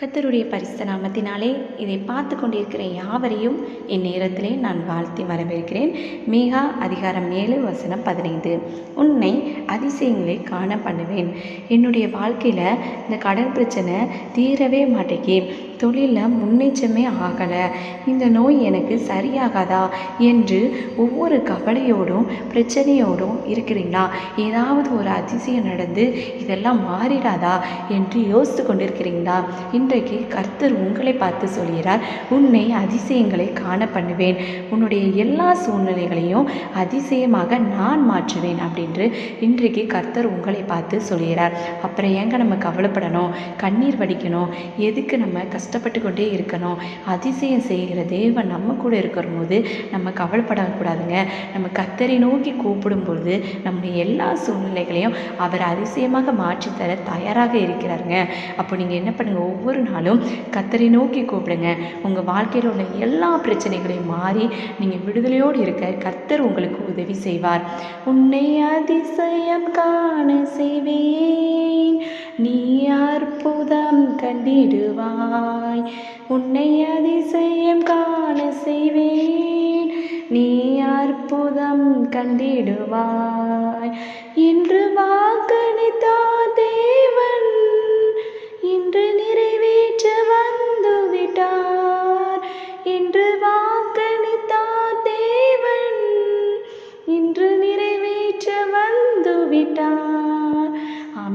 கத்தருடைய பரிசு நாமத்தினாலே இதை பார்த்து கொண்டிருக்கிற யாவரையும் என் நேரத்திலே நான் வாழ்த்தி வரவேற்கிறேன். மேகா அதிகாரம் ஏழு வசனம் பதினைந்து. உன்னை அதிசயங்களை காண பண்ணுவேன். என்னுடைய வாழ்க்கையில் இந்த கடன் பிரச்சனை தீரவே மாட்டேங்கி தொழிலில் முன்னேற்றமே ஆகலை. இந்த நோய் எனக்கு சரியாகாதா என்று ஒவ்வொரு கவலையோடும் பிரச்சனையோடும் இருக்கிறீங்களா? ஏதாவது ஒரு அதிசயம் நடந்து இதெல்லாம் மாறிடாதா என்று யோசித்து கொண்டிருக்கிறீங்களா? இன்றைக்கு கர்த்தர் உங்களை பார்த்து சொல்கிறார் உன்னை அதிசயங்களை காண பண்ணுவேன். உன்னுடைய எல்லா சூழ்நிலைகளையும் அதிசயமாக நான் மாற்றுவேன் அப்படின்று இன்றைக்கு கர்த்தர் உங்களை பார்த்து சொல்கிறார். அப்புறம் ஏங்க நம்ம கவலைப்படணும்? கண்ணீர் வடிக்கணும்? எதுக்கு நம்ம கஷ்ட கஷ்டப்பட்டு கொண்டே இருக்கணும். அதிசயம் செய்கிற தேவன் நம்ம கூட இருக்கிற போது நம்ம கவலைப்படக்கூடாதுங்க. நம்ம கத்தரை நோக்கி கூப்பிடும் பொழுது நம்முடைய எல்லா சூழ்நிலைகளையும் அவர் அதிசயமாக மாற்றித்தர தயாராக இருக்கிறாருங்க. அப்போ நீங்கள் என்ன பண்ணுங்கள் ஒவ்வொரு நாளும் கத்தரை நோக்கி கூப்பிடுங்க. உங்கள் வாழ்க்கையில் உள்ள எல்லா பிரச்சனைகளையும் மாறி நீங்கள் விடுதலையோடு இருக்க கர்த்தர் உங்களுக்கு உதவி செய்வார். உன்னை அதிசயம் காண செய்வேன். தந்திடுவாய். உன்னை அதிசயம் காண செய்வேன். நீ அற்புதம் கண்டிடுவாய். இன்று வாக்களித்தா தேவன். இன்று நிறைவேற்ற வந்து விட்டார் இன்று வாக்களித்தா தேவன். இன்று நிறைவேற்ற வந்து விட்டார்